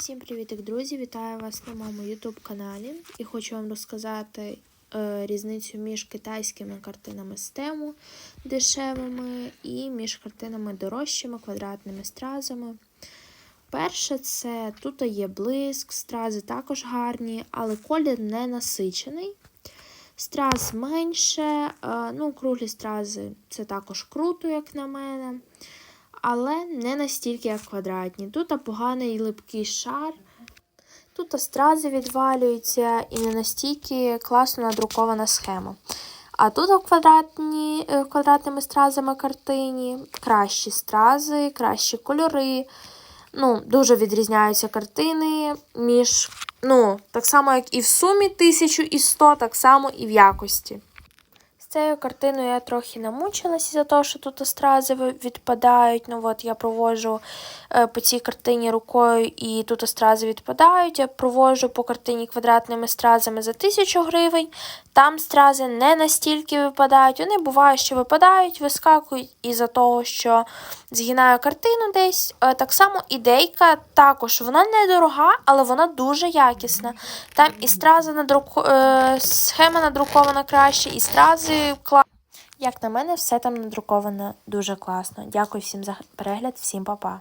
Всім привітик, друзі! Вітаю вас на моєму YouTube каналі і хочу вам розказати е, різницю між китайськими картинами з тему дешевими і між картинами дорожчими, квадратними стразами. Перше, це тут є блиск, стрази також гарні, але колір не насичений. Страз менше, е, ну, круглі стрази це також круто, як на мене але не настільки, як квадратні. Тут поганий липкий шар, тут стрази відвалюються і не настільки класно надрукована схема. А тут квадратні, е, квадратними стразами картині кращі стрази, кращі кольори. Ну, Дуже відрізняються картини між, ну, так само, як і в сумі 1100, так само і в якості. Цією картиною я трохи намучилася за того, що тут острази відпадають. Ну от Я проводжу е, по цій картині рукою і тут острази відпадають. Я проводжу по картині квадратними стразами за 1000 гривень. Там стрази не настільки випадають. Вони бувають, що випадають, вискакують із-за того, що згинаю картину десь. Е, так само ідейка також вона недорога, але вона дуже якісна. Там і страза надруку... е, схема надрукована краще, і стрази класно. Як на мене, все там надруковано дуже класно. Дякую всім за перегляд, всім па-па.